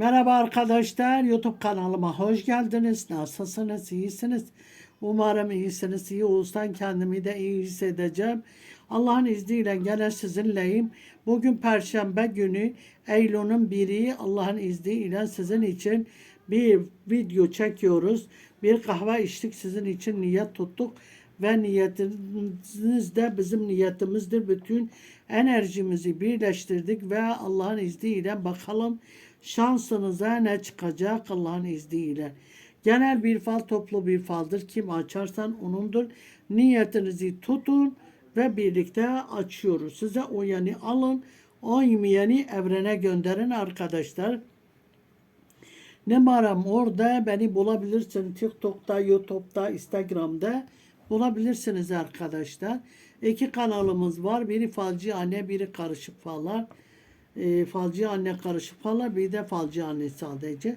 Merhaba arkadaşlar, YouTube kanalıma hoş geldiniz. Nasılsınız, iyisiniz? Umarım iyisiniz, iyi olsan kendimi de iyi hissedeceğim. Allah'ın izniyle gene sizinleyim. Bugün Perşembe günü, Eylül'ün biri Allah'ın izniyle sizin için bir video çekiyoruz. Bir kahve içtik, sizin için niyet tuttuk. Ve niyetiniz de bizim niyetimizdir. Bütün enerjimizi birleştirdik ve Allah'ın izniyle bakalım şansınıza ne çıkacak Allah'ın izniyle. Genel bir fal toplu bir faldır. Kim açarsan onundur. Niyetinizi tutun ve birlikte açıyoruz. Size o yani alın. O yani evrene gönderin arkadaşlar. Numaram orada beni bulabilirsin. TikTok'ta, YouTube'da, Instagram'da bulabilirsiniz arkadaşlar. İki kanalımız var. Biri falcı anne, biri karışık fallar. E, falcı anne karışık fallar, bir de falcı anne sadece.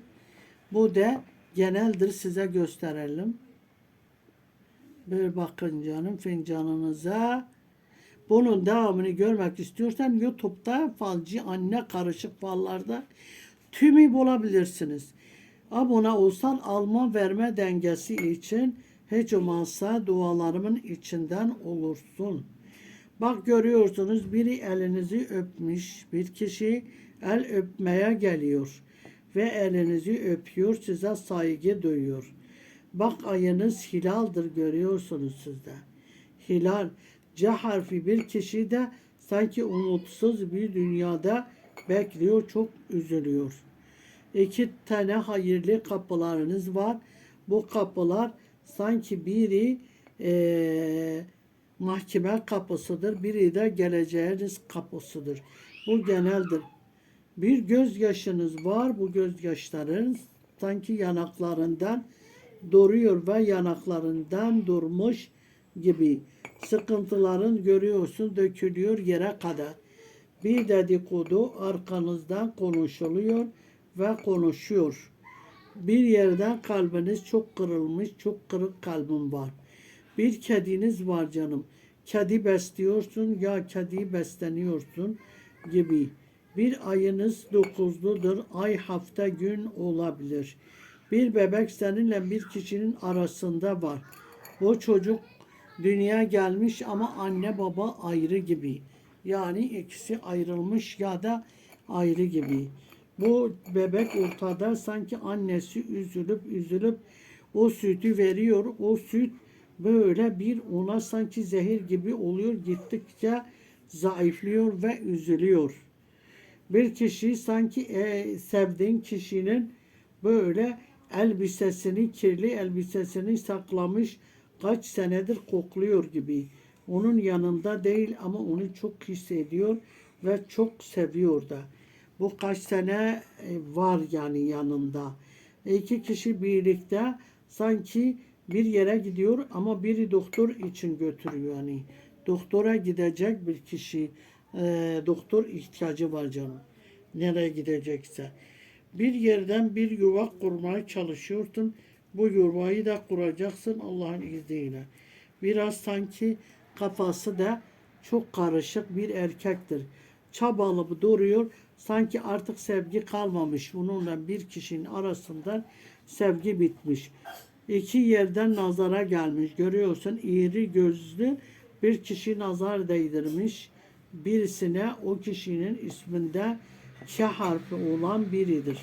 Bu da geneldir size gösterelim. Bir bakın canım fincanınıza. Bunun devamını görmek istiyorsan YouTube'da falcı anne karışık fallarda tümü bulabilirsiniz. Abone olsan alma verme dengesi için hiç olmazsa dualarımın içinden olursun. Bak görüyorsunuz biri elinizi öpmüş. Bir kişi el öpmeye geliyor ve elinizi öpüyor size saygı duyuyor. Bak ayınız hilaldir görüyorsunuz sizde. Hilal C harfi bir kişi de sanki umutsuz bir dünyada bekliyor çok üzülüyor. İki tane hayırlı kapılarınız var. Bu kapılar sanki biri eee mahkeme kapısıdır, biri de geleceğiniz kapısıdır. Bu geneldir. Bir gözyaşınız var, bu gözyaşların sanki yanaklarından duruyor ve yanaklarından durmuş gibi. Sıkıntıların görüyorsun dökülüyor yere kadar. Bir dedikodu arkanızdan konuşuluyor ve konuşuyor. Bir yerden kalbiniz çok kırılmış, çok kırık kalbim var. Bir kediniz var canım. Kedi besliyorsun ya kedi besleniyorsun gibi. Bir ayınız dokuzludur. Ay hafta gün olabilir. Bir bebek seninle bir kişinin arasında var. Bu çocuk dünya gelmiş ama anne baba ayrı gibi. Yani ikisi ayrılmış ya da ayrı gibi. Bu bebek ortada sanki annesi üzülüp üzülüp o sütü veriyor. O süt böyle bir ona sanki zehir gibi oluyor. Gittikçe zayıflıyor ve üzülüyor. Bir kişi sanki e, sevdiğin kişinin böyle elbisesini, kirli elbisesini saklamış kaç senedir kokluyor gibi. Onun yanında değil ama onu çok hissediyor ve çok seviyor da. Bu kaç sene e, var yani yanında. İki kişi birlikte sanki bir yere gidiyor ama biri doktor için götürüyor yani. Doktora gidecek bir kişi e, doktor ihtiyacı var canım. Nereye gidecekse. Bir yerden bir yuva kurmaya çalışıyorsun. Bu yuvayı da kuracaksın Allah'ın izniyle. Biraz sanki kafası da çok karışık bir erkektir. Çabalı duruyor. Sanki artık sevgi kalmamış. Bununla bir kişinin arasında sevgi bitmiş. İki yerden nazara gelmiş. Görüyorsun iri gözlü bir kişi nazar değdirmiş. Birisine o kişinin isminde K harfi olan biridir.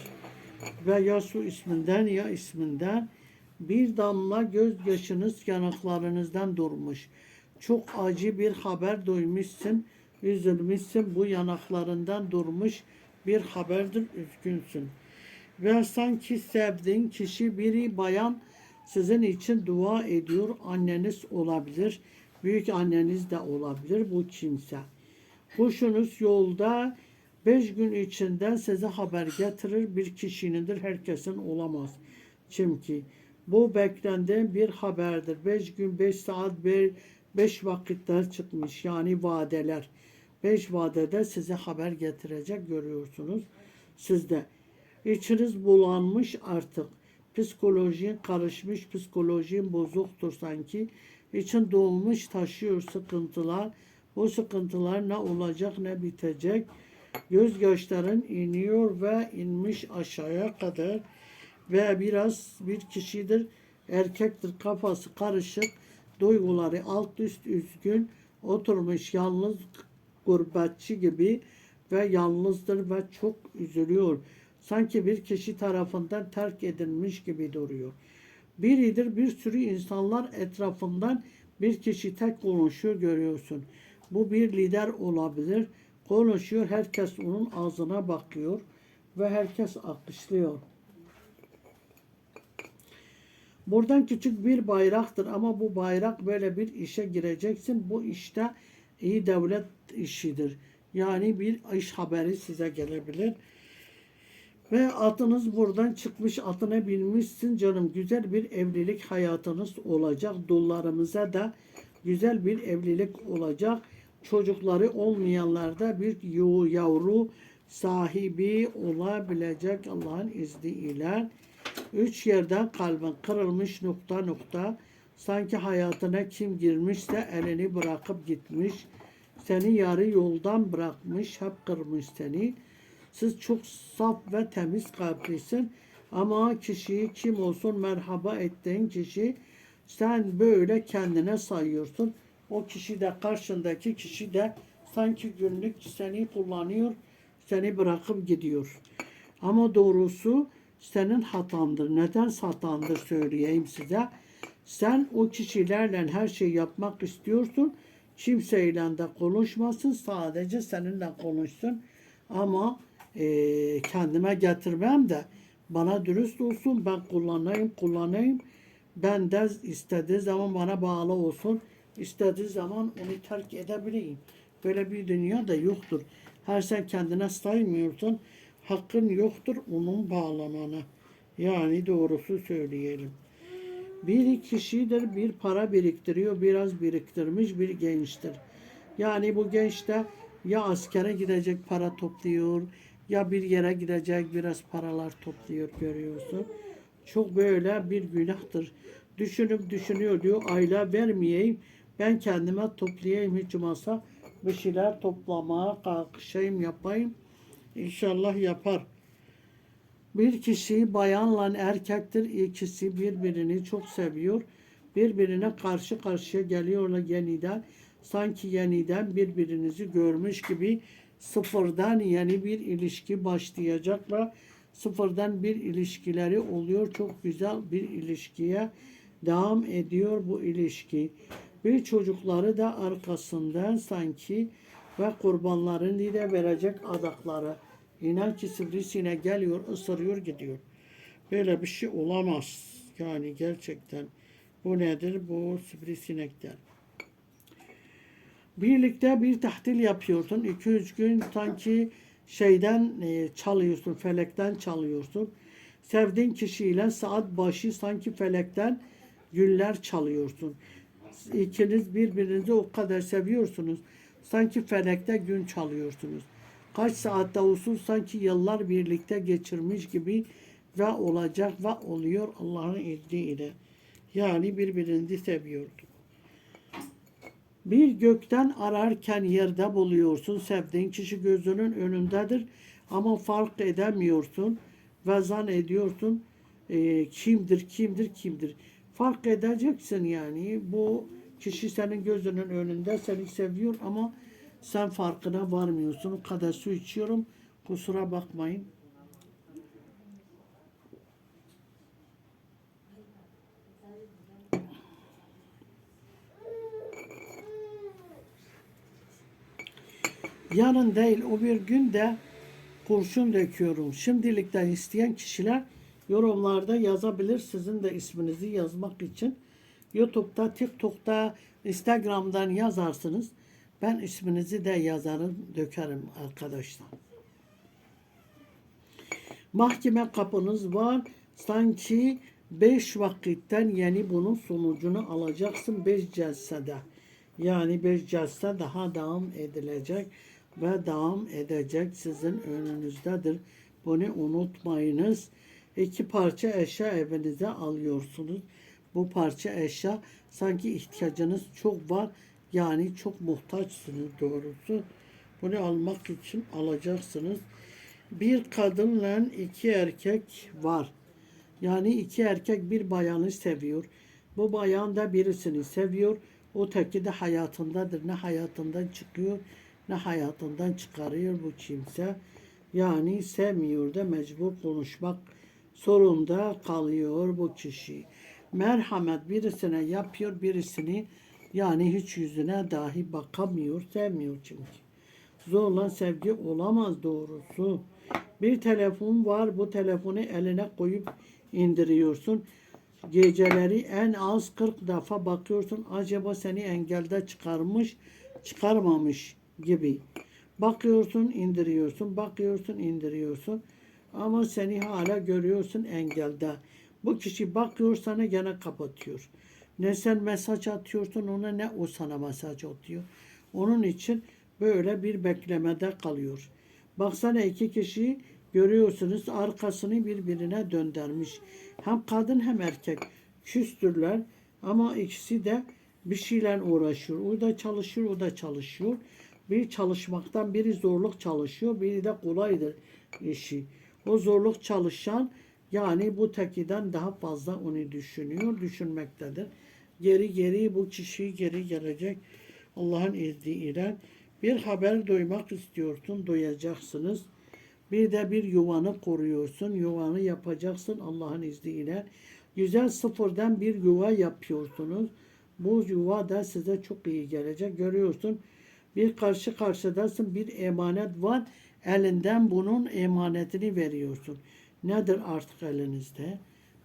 Ve ya su isminden ya isminden bir damla gözyaşınız yanaklarınızdan durmuş. Çok acı bir haber duymuşsun, üzülmüşsün. Bu yanaklarından durmuş bir haberdir, üzgünsün. Ve sanki sevdiğin kişi biri bayan sizin için dua ediyor. Anneniz olabilir, büyük anneniz de olabilir bu kimse. Kuşunuz yolda beş gün içinden size haber getirir. Bir kişinindir, herkesin olamaz. Çünkü bu beklenen bir haberdir. Beş gün, beş saat, bir, beş vakitler çıkmış. Yani vadeler. Beş vadede size haber getirecek görüyorsunuz. Sizde. İçiniz bulanmış artık. Psikolojin karışmış, psikolojin bozuktur sanki. İçin dolmuş taşıyor sıkıntılar. Bu sıkıntılar ne olacak ne bitecek. Gözyaşların iniyor ve inmiş aşağıya kadar ve biraz bir kişidir erkektir kafası karışık duyguları alt üst üzgün oturmuş yalnız gurbetçi gibi ve yalnızdır ve çok üzülüyor. Sanki bir kişi tarafından terk edilmiş gibi duruyor. Biridir bir sürü insanlar etrafından bir kişi tek konuşuyor görüyorsun. Bu bir lider olabilir. Konuşuyor herkes onun ağzına bakıyor ve herkes alkışlıyor. Buradan küçük bir bayraktır ama bu bayrak böyle bir işe gireceksin. Bu işte iyi devlet işidir. Yani bir iş haberi size gelebilir. Ve atınız buradan çıkmış, atına binmişsin canım. Güzel bir evlilik hayatınız olacak. Dullarımıza da güzel bir evlilik olacak. Çocukları olmayanlarda bir yavru sahibi olabilecek Allah'ın izniyle. Üç yerden kalbin kırılmış nokta nokta. Sanki hayatına kim girmişse elini bırakıp gitmiş. Seni yarı yoldan bırakmış, hep kırmış seni. Siz çok saf ve temiz kalplisin. Ama kişiyi kim olsun merhaba ettiğin kişi sen böyle kendine sayıyorsun. O kişi de karşındaki kişi de sanki günlük seni kullanıyor, seni bırakıp gidiyor. Ama doğrusu senin hatandır. Neden hatandır söyleyeyim size. Sen o kişilerle her şeyi yapmak istiyorsun. Kimseyle de konuşmasın. Sadece seninle konuşsun. Ama eee, kendime getirmem de bana dürüst olsun. Ben kullanayım, kullanayım. Ben de istediği zaman bana bağlı olsun. İstediği zaman onu terk edebileyim. Böyle bir dünya da yoktur. Her sen kendine saymıyorsun. Hakkın yoktur onun bağlamana. Yani doğrusu söyleyelim. Bir kişidir bir para biriktiriyor, biraz biriktirmiş bir gençtir. Yani bu genç de ya askere gidecek para topluyor, ya bir yere gidecek biraz paralar topluyor görüyorsun. Çok böyle bir günahtır. Düşünüp düşünüyor diyor, ayla vermeyeyim, ben kendime toplayayım hiç olmazsa bir şeyler toplamaya kalkışayım yapayım. İnşallah yapar. Bir kişi bayanla erkektir. İkisi birbirini çok seviyor. Birbirine karşı karşıya geliyorlar yeniden. Sanki yeniden birbirinizi görmüş gibi sıfırdan yeni bir ilişki başlayacaklar. Sıfırdan bir ilişkileri oluyor. Çok güzel bir ilişkiye devam ediyor bu ilişki. Bir çocukları da arkasından sanki ve kurbanlarını da verecek adakları. İnan ki sivrisine geliyor, ısırıyor gidiyor. Böyle bir şey olamaz. Yani gerçekten. Bu nedir? Bu sivrisinekten. Birlikte bir tahtil yapıyorsun. 2-3 gün sanki şeyden e, çalıyorsun, felekten çalıyorsun. Sevdiğin kişiyle saat başı sanki felekten güller çalıyorsun. İkiniz birbirinizi o kadar seviyorsunuz. Sanki felekte gün çalıyorsunuz. Kaç saatte olsun sanki yıllar birlikte geçirmiş gibi ve olacak ve oluyor Allah'ın izniyle. Yani birbirinizi seviyorduk. Bir gökten ararken yerde buluyorsun. Sevdiğin kişi gözünün önündedir ama fark edemiyorsun ve zannediyorsun e, kimdir, kimdir, kimdir. Fark edeceksin yani. Bu kişi senin gözünün önünde seni seviyor ama sen farkına varmıyorsun. O kadar su içiyorum. Kusura bakmayın. Yarın değil o bir gün de kurşun döküyorum. Şimdilikten isteyen kişiler yorumlarda yazabilir. Sizin de isminizi yazmak için. YouTube'da, TikTok'ta, Instagram'dan yazarsınız. Ben isminizi de yazarım, dökerim arkadaşlar. Mahkeme kapınız var. Sanki beş vakitten yeni bunun sonucunu alacaksın beş celsede. Yani beş celse daha devam edilecek ve devam edecek sizin önünüzdedir. Bunu unutmayınız. İki parça eşya evinize alıyorsunuz. Bu parça eşya sanki ihtiyacınız çok var. Yani çok muhtaçsınız doğrusu. Bunu almak için alacaksınız. Bir kadınla iki erkek var. Yani iki erkek bir bayanı seviyor. Bu bayan da birisini seviyor. O teki de hayatındadır. Ne hayatından çıkıyor ne hayatından çıkarıyor bu kimse. Yani sevmiyor da mecbur konuşmak zorunda kalıyor bu kişi. Merhamet birisine yapıyor birisini yani hiç yüzüne dahi bakamıyor, sevmiyor çünkü. Zorla sevgi olamaz doğrusu. Bir telefon var, bu telefonu eline koyup indiriyorsun. Geceleri en az 40 defa bakıyorsun. Acaba seni engelde çıkarmış, çıkarmamış gibi. Bakıyorsun, indiriyorsun, bakıyorsun, indiriyorsun. Ama seni hala görüyorsun engelde. Bu kişi bakıyor sana gene kapatıyor. Ne sen mesaj atıyorsun ona ne o sana mesaj atıyor. Onun için böyle bir beklemede kalıyor. Baksana iki kişi görüyorsunuz arkasını birbirine döndürmüş. Hem kadın hem erkek küstürler ama ikisi de bir şeyler uğraşıyor. O da çalışıyor, o da çalışıyor. Bir çalışmaktan biri zorluk çalışıyor, biri de kolaydır işi. O zorluk çalışan yani bu tekiden daha fazla onu düşünüyor, düşünmektedir. Geri geri bu kişi geri gelecek Allah'ın izniyle. Bir haber duymak istiyorsun, duyacaksınız. Bir de bir yuvanı koruyorsun, yuvanı yapacaksın Allah'ın izniyle. Güzel sıfırdan bir yuva yapıyorsunuz. Bu yuva da size çok iyi gelecek. Görüyorsun bir karşı karşıdasın bir emanet var. Elinden bunun emanetini veriyorsun. Nedir artık elinizde?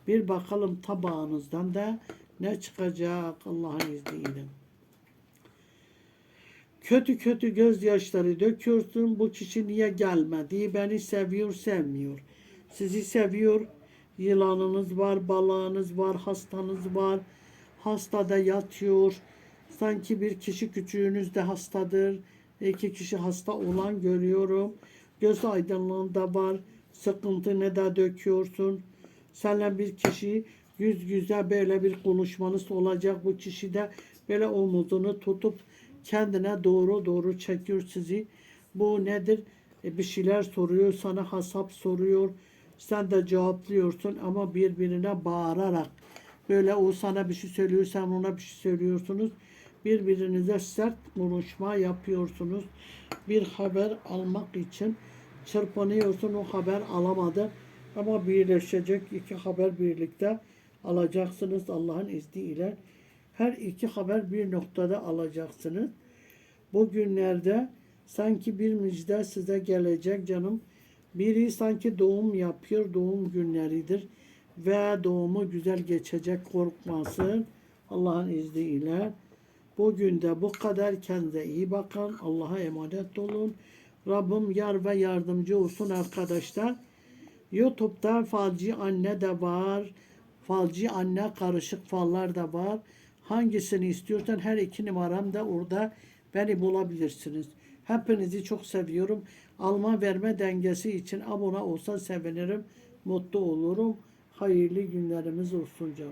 Bir bakalım tabağınızdan da ne çıkacak Allah'ın izniyle. Kötü kötü gözyaşları döküyorsun. Bu kişi niye gelmedi? Beni seviyor, sevmiyor. Sizi seviyor. Yılanınız var, balağınız var, hastanız var. Hastada yatıyor. Sanki bir kişi küçüğünüz de hastadır. İki kişi hasta olan görüyorum. Göz aydınlığında var. Sıkıntı ne de döküyorsun. Seninle bir kişi yüz yüze böyle bir konuşmanız olacak. Bu kişi de böyle omuzunu tutup kendine doğru doğru çekiyor sizi. Bu nedir? E, bir şeyler soruyor, sana hesap soruyor. Sen de cevaplıyorsun ama birbirine bağırarak. Böyle o sana bir şey söylüyor, sen ona bir şey söylüyorsunuz. Birbirinize sert konuşma yapıyorsunuz. Bir haber almak için çırpınıyorsun, o haber alamadı. Ama birleşecek iki haber birlikte alacaksınız Allah'ın izniyle. Her iki haber bir noktada alacaksınız. Bu günlerde sanki bir müjde size gelecek canım. Biri sanki doğum yapıyor, doğum günleridir. Ve doğumu güzel geçecek korkmasın Allah'ın izniyle. Bugün de bu kadar kendinize iyi bakın. Allah'a emanet olun. Rabbim yar ve yardımcı olsun arkadaşlar. YouTube'da falcı anne de var. Falcı anne karışık fallar da var. Hangisini istiyorsan her iki numaram da orada beni bulabilirsiniz. Hepinizi çok seviyorum. Alma verme dengesi için abone olsa sevinirim. Mutlu olurum. Hayırlı günlerimiz olsun canım.